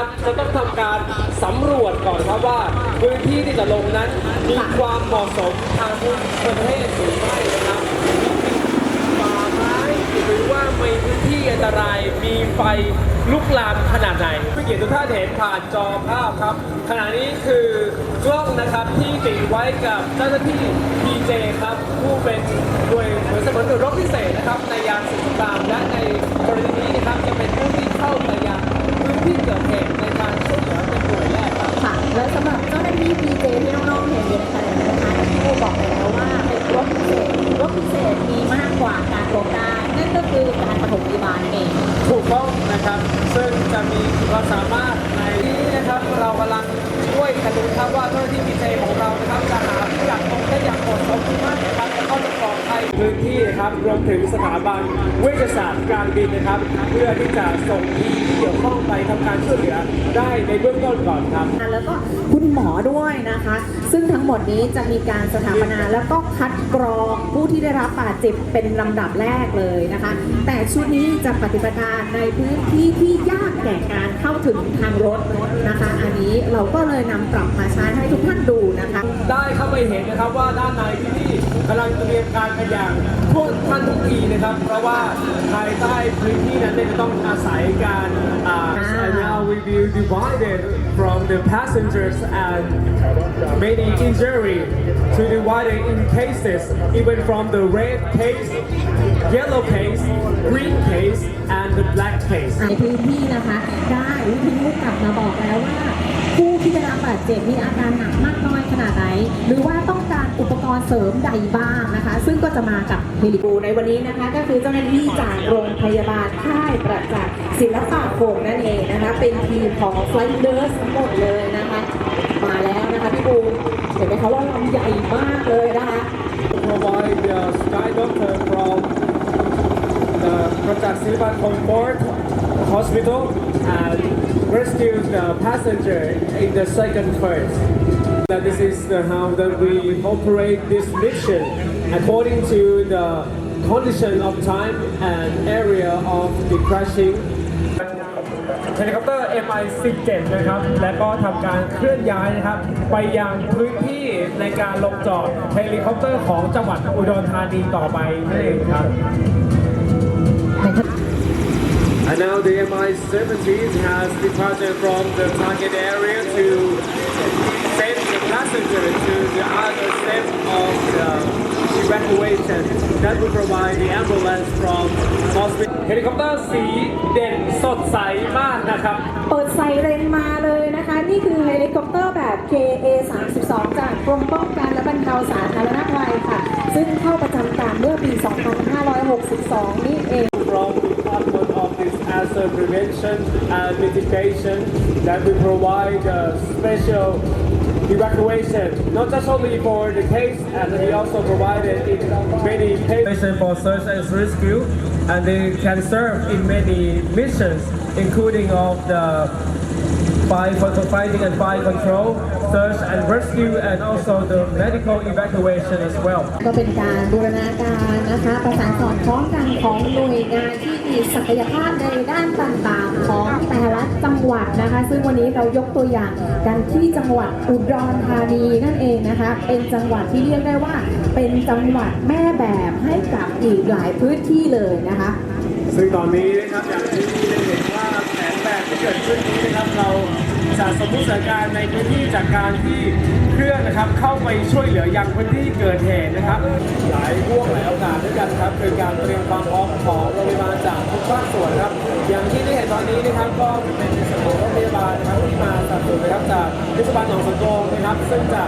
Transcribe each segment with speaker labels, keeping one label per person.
Speaker 1: นั้นนะครับ จะต้องทำการสำรวจก่อนครับว่าพื้นที่ที่จะลงนั้นมีความเหมาะสมทางประเทศหรือไม่นะครับป่าไม้หรือว่ามีพื้นที่อันตรายมีไฟลุกลามขนาดไหนเมื่อกี้ทุกท่านเห็นผ่านจอภาพครับ ขณะนี้คือกล้องนะครับที่ติดไว้กับเจ้าหน้าที่ PJ ครับ ผู้เป็นหน่วยเหมือนเสมือนหน่วยรบพิเศษนะครับในยามสงครามและในกรณีนี้นะครับจะเป็นผู้ที่เข้าไปยังพื้น ที่เกิดเหตุในการช่วยเหลือเป็นหน่วยแรกครับ
Speaker 2: ค่ะ และสำหรับเจ้าหน้าที่ PJ ที่น้องๆ ถึง
Speaker 1: สถาบันเวชศาสตร์การบินนะครับ เพื่อที่จะส่งทีมที่เกี่ยวข้องไปทำการช่วยเหลือได้ในเบื้องต้นก่อนครับ
Speaker 2: แล้วก็คุณหมอด้วยนะคะ ซึ่งทั้งหมดนี้จะมีการสถาปนาแล้วก็คัดกรองผู้ที่ได้รับบาดเจ็บเป็นลำดับแรกเลยนะคะ แต่ชุดนี้จะปฏิบัติการในพื้นที่ที่ยากแก่การ ถึงทางรถนะคะ อันนี้เราก็เลยนำปรับมาใช้ให้ทุกท่านดูนะคะ
Speaker 1: ได้เข้าไปเห็นนะครับว่าด้านในที่นี่กำลังเตรียมการกันอย่างทั่วท่านทุกทีนะครับ เพราะว่าภายใต้พื้นที่นั้นเนี่ยจะต้องอาศัยการอ่า and now we will divided from the passengers and many injury to divided in cases even from the red case yellow case green case and the black case
Speaker 2: ในพื้นที่นะคะได้วิทยุกลับมาบอกแล้วว่า ผู้ที่ได้รับบาดเจ็บมีอาการหนักมากน้อย น ขนาดไหน หรือว่าต้องการอุปกรณ์เสริมใดบ้างนะคะ ซึ่งก็จะมากับเฮลิคอปเตอร์ในวันนี้นะคะ ก็คือเจ้าหน้าที่จากโรงพยาบาลค่ายประจักษ์ศิลปะโขงนั่นเองนะคะ เป็นทีมของ f l y i n g Nurse ทั้งหมดเลยนะคะ มาแล้วนะคะพี่บูเห็นไหมคะว่าลำใหญ่มากเลยนะคะ
Speaker 1: provide the sky doctor from the Project Silvan Comfort Hospital and rescue the passenger in the second phase. That this is the, how that we operate this mission according to the condition of time and area of the crashing เฮลิคอปเตอร์ MI-17 นะครับ และก็ทำการเคลื่อนย้ายนะครับ ไปยังพื้นที่ในการลงจอดเฮลิคอปเตอร์ของจังหวัดอุดรธานีต่อไปนั่นเองครับ And now the MI-17 has departed from the target area to send the passenger to the other step of the evacuation. That will provide the ambulance from hospital. เฮลิคอปเตอร์สีเด่นสดใสมากนะครับ
Speaker 2: เปิดไซเรนมาเลยนะคะ นี่คือเฮลิคอปเตอร์แบบ KA 32จากกรมป้องกันและบรรเทาสาธารณภัยค่ะ ซึ่งเข้าประจำการเมื่อปี 2562 นี่เอง
Speaker 1: from Department of Disaster Prevention and Mitigation that we provide uh, special evacuation, not just only for the case, and we also provided many cases. For search and rescue, and they can serve in many missions, including of the fire for fighting and fire control, search and rescue, and also the medical evacuation as well.
Speaker 2: ก็เป็นการบูรณาการนะคะประสานสอดคล้องกันของหน่วยงานที่มีศักยภาพในด้านต่างๆ ของแต่ละจังหวัดนะคะ ซึ่งวันนี้เรายกตัวอย่างกันที่จังหวัดอุดรธานีนั่นเองนะคะ เป็นจังหวัดที่เรียกได้ว่า เป็นจังหวัดแม่แบบให้กับอีกหลายพื้นที่เลยนะคะ
Speaker 1: ซึ่งตอนนี้นะครับอย่างที่ได้เห็นว่าแผนแบบที่เกิดขึ้นนี้นะครับเราจะสมมุติสถานการณ์ในพื้นที่จากการที่เครื่องนะครับเข้าไปช่วยเหลือยังพื้นที่เกิดเหตุนะครับ หลายพวงหลายโอกาสด้วยกันครับคือการเตรียมความพร้อมของโรงพยาบาลจากทุกภาคส่วนครับ อย่างที่ได้เห็นตอนนี้นะครับก็เป็นในส่วนของโรงพยาบาล นุนนะครับจากเทศบาลหนองสงโกงนะครับ ซึ่งจะ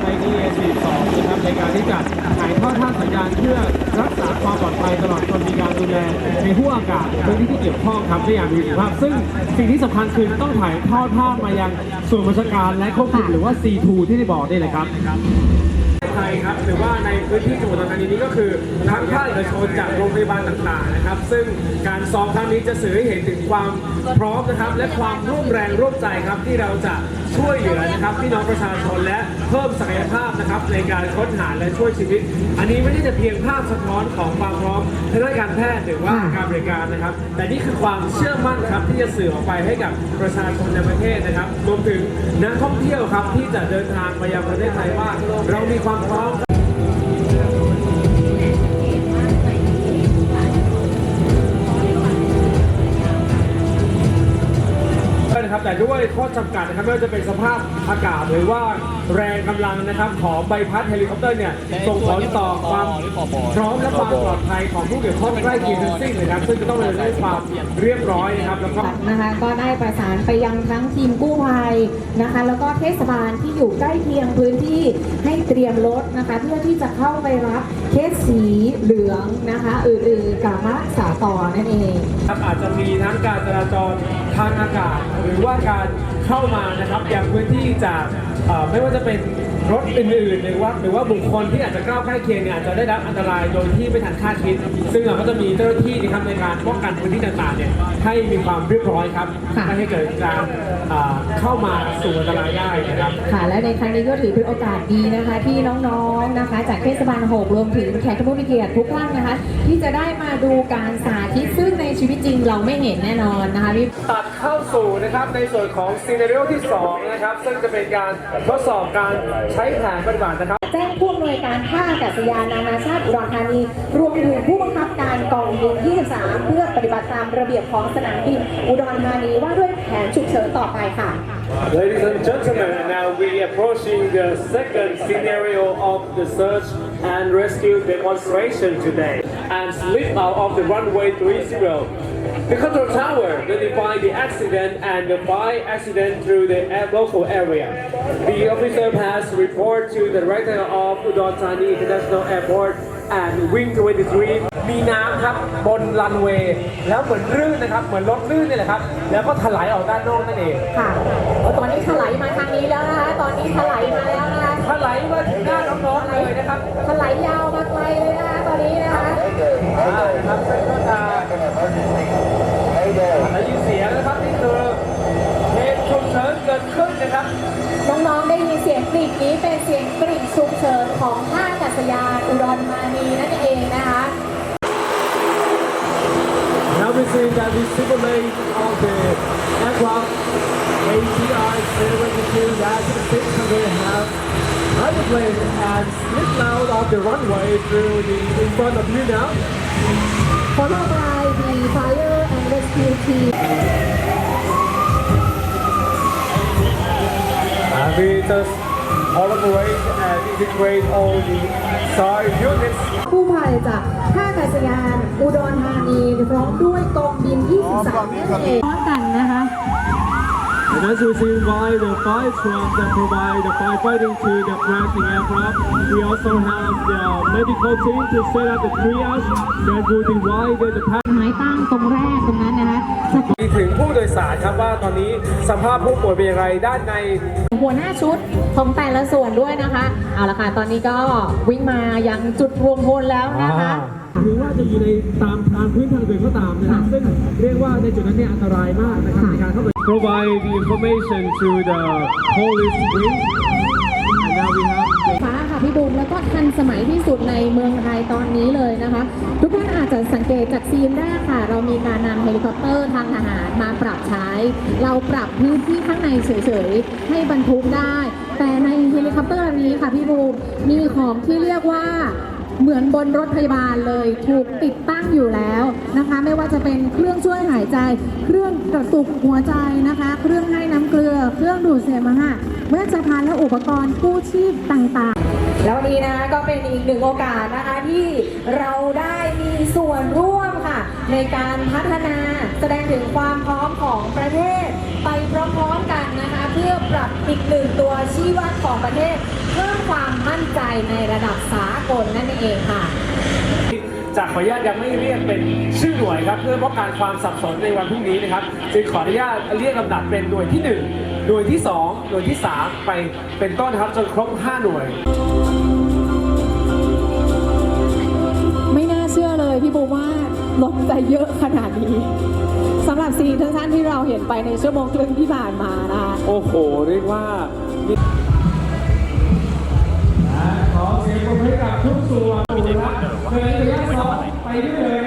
Speaker 1: ใช้ DA42 นะครับในการที่จะถ่ายทอดท่าสัญญาณเพื่อรักษาความปลอดภัยตลอดจนมีการดูแลในห้วงอากาศพื้นที่ที่เกี่ยวข้องครับได้อย่างมีประสิทธิภาพ ซึ่งสิ่งที่สำคัญคือต้องถ่ายทอดภาพมายังส่วนราชการและควบคุมหรือว่า C2 ที่ได้บอกได้เลยครับไทยครับ หรือว่าในพื้นที่จังหวัดอุดรธานีนี้ก็คือทั้งภาคเอกชนจากโรงพยาบาลต่างๆนะครับ ซึ่งการซ้อมครั้งนี้จะสื่อให้เห็นถึงความพร้อมนะครับ และความร่วมแรงร่วมใจครับที่เราจะช่วยเหลือนะครับพี่น้องประชาชนและเพิ่มศักยภาพนะครับในการค้นหาและช่วยชีวิต อันนี้ไม่ได้จะเพียงภาพสะท้อนของความพร้อมทางด้านการแพทย์หรือว่าการบริการนะครับ แต่นี่คือความเชื่อมั่นครับที่จะสื่อออกไปให้กับประชาชนในประเทศนะครับรวมถึงนักท่องเที่ยวครับที่จะเดินทางไปยังประเทศไทยว่า เรามีความพร้อม นะครับ แต่ด้วยข้อจำกัดนะครับไม่ว่าจะเป็นสภาพอากาศหรือว่าแรงกำลังนะครับของใบพัดเฮลิคอปเตอร์เนี่ยส่งผลต่อความพร้อมและความปลอดภัยของผู้เกี่ยวข้องใกล้เคียงทั้งสิ้นนะครับซึ่งจะต้องเป็นเรื่องความเรียบร้อยนะครับแล้วก็
Speaker 2: นะคะก็ได้ประสานไปยังทั้งทีมกู้ภัยนะคะ แล้วก็เทศบาลที่อยู่ใกล้เคียงพื้นที่ให้เตรียมรถนะคะ เพื่อที่จะเข้าไปรับเคสสีเหลืองนะคะอื่นๆกลับมารักษาต่อนั่นเอง
Speaker 1: ครับอาจจะมีทั้งการจราจรทางอากาศหรือว่าการเข้ามานะครับอย่างพื้นที่จาก เอ่อไม่ว่าจะเป็นรถอื่นๆหรือว่าหรือว่าบุคคลที่อาจจะก้าวใกล้เคียงเนี่ยอาจจะได้รับอันตรายโดยที่ไม่ทันคาดคิด ซึ่งเราก็จะมีเจ้าหน้าที่นะครับในการป้องกันพื้นที่ต่างๆเนี่ยให้มีความเรียบร้อยครับ
Speaker 2: ค่ะ
Speaker 1: ไม่ให้เกิดการเอ่อเข้ามาสู่อันตรายได้นะครับ
Speaker 2: ค่ะและในครั้งนี้ก็ถือเป็นโอกาสดีนะคะ ที่น้องๆนะคะ จากเทศบาลหกรวมถึงแขกผู้มีเกียรติทุกท่านนะคะ ที่จะได้มาดูการสาธิตซึ่งในชีวิตจริงเราไม่เห็นแน่นอนนะคะพี่
Speaker 1: ตัดเข้าสู่นะครับในส่วนของซีนารีโอที่ 2 นะครับ ซึ่งจะเป็นการทดสอบการใช้แผนปฏิบัตินะครับ
Speaker 2: แจ้งผู้อำนวยการท่าอากาศยานนานาชาติอุดรธานี รวมถึงผู้บังคับการกองบินที่13เพื่อปฏิบัติตามระเบียบของสนามบินอุดรธานีว่าด้วยแผนฉุกเฉินต่อไปค่ะ
Speaker 1: Ladies and gentlemen, now we approaching the second scenario of the search and rescue demonstration today and slip out of the runway 30. The control tower notified the accident and the fire accident through the air- local area. The officer has reported to the director of Udon Thani International Airport and Wing 23มีน้ำครับบนรันเวย์แล้วเหมือนลื่นนะครับ เหมือนรถลื่นนี่แหละครับ แล้วก็ถลายออกด้านนอกนั่นเอง
Speaker 2: ค่ะตอนนี้ถลายมาทางนี้แล้วนะคะตอนนี้ถลายมาแล้วนะคะ
Speaker 1: ถลายมาถึงหน้าน้องๆเลยนะครับ
Speaker 2: ถลายยาวมาไกลเลยนะคะตอนนี้นะคะ
Speaker 1: อ่า นะครับซึ่งก็จะได้ยินเสียงนะครับนี่คือเหตุฉุกเฉินเกิดขึ้นนะครับ
Speaker 2: น้องๆ ได้ยินเสียงกรีดนี้เป็นเสียงกรีดฉุกเฉินของท่าอากาศยานอุดรธานีนั่นเองนะคะ
Speaker 1: Now we see that the simulate of the aircraft ATR 72 600 have hydroplane and slip out of the runway through the in front of you now.
Speaker 2: followed by the fire and rescue team
Speaker 1: And we just collaborate and integrate all the SAR units
Speaker 2: กู้ภัยจากท่าอากาศยานอุดรธานีพร้อมด้วยกองบิน 23นั่นเองพร้อมกันนะคะ
Speaker 1: And as we see by the fire truck that provide the firefighting to the crashing aircraft, we also have the medical team to set up the triage that will divide the path.
Speaker 2: ไม้ตั้งตรงแรกตรงนั้นนะคะจะ
Speaker 1: มีถึงผู้โดยสารครับว่าตอนนี้สภาพผู้ป่วยเป็นอย่างไรด้านใน
Speaker 2: หัวหน้าชุดของแต่ละส่วนด้วยนะคะ เอาละค่ะ ตอนนี้ก็วิ่งมายังจุดรวมพลแล้วนะคะ
Speaker 1: หรือว่าจะอยู่ในตามทางพื้นทางเดินก็ตามนะครับซึ่งเรียกว่าในจุดนั้นเนี่ยอันตรายมากนะครับในการเข้าไป provide the information to the police wing and now we have the
Speaker 2: ฟ้าค่ะพี่บูมแล้วก็ทันสมัยที่สุดในเมืองไทยตอนนี้เลยนะคะ ทุกท่านอาจจะสังเกตจากซีนแรกค่ะ เรามีการนำเฮลิคอปเตอร์ทางทหารมาปรับใช้ เราปรับพื้นที่ข้างในเฉยๆ ให้บรรทุกได้ แต่ในเฮลิคอปเตอร์ลำนี้ค่ะพี่บูมมีของที่เรียกว่า เหมือนบนรถพยาบาลเลยถูกติดตั้งอยู่แล้วนะคะ ไม่ว่าจะเป็นเครื่องช่วยหายใจ เครื่องกระตุกหัวใจนะคะ เครื่องให้น้ำเกลือ เครื่องดูดเสมหะเวชภัณฑ์และอุปกรณ์กู้ชีพต่าง ๆ แล้ววันนี้นะคะก็เป็นอีกหนึ่งโอกาสนะคะที่เราได้มีส่วนร่วมค่ะ ในการพัฒนาแสดงถึงความพร้อมของประเทศ ไปพร้อมๆกันนะคะ เพื่อปรับอีกหนึ่งตัวชี้วัดของประเทศ เพิ่มความมั่นใจในระดับสากลนั่นเองค่ะ
Speaker 1: จากขออนุญาตยังไม่เรียกเป็นชื่อหน่วยครับเพื่อป้องกันความสับสนในวันพรุ่งนี้นะครับจึงขออนุญาตเรียกลำดับเป็นหน่วยที่ 1 หน่วยที่ 2 หน่วยที่ 3 ไปเป็นต้นนะครับจนครบ 5 หน่วย
Speaker 2: ไม่น่าเชื่อเลยพี่บูว่าลดจะเยอะขนาดนี้
Speaker 3: สำห รับซีนทั้งท่านที่เราเห็นไปในชั่วโมงครึ่งที่ผ่านมานะคะ
Speaker 1: โอ้โห เรียกว่าขอเสียงปรบมือให้กับทุกส่วนนะครับเกินระยะสองไปได้เลย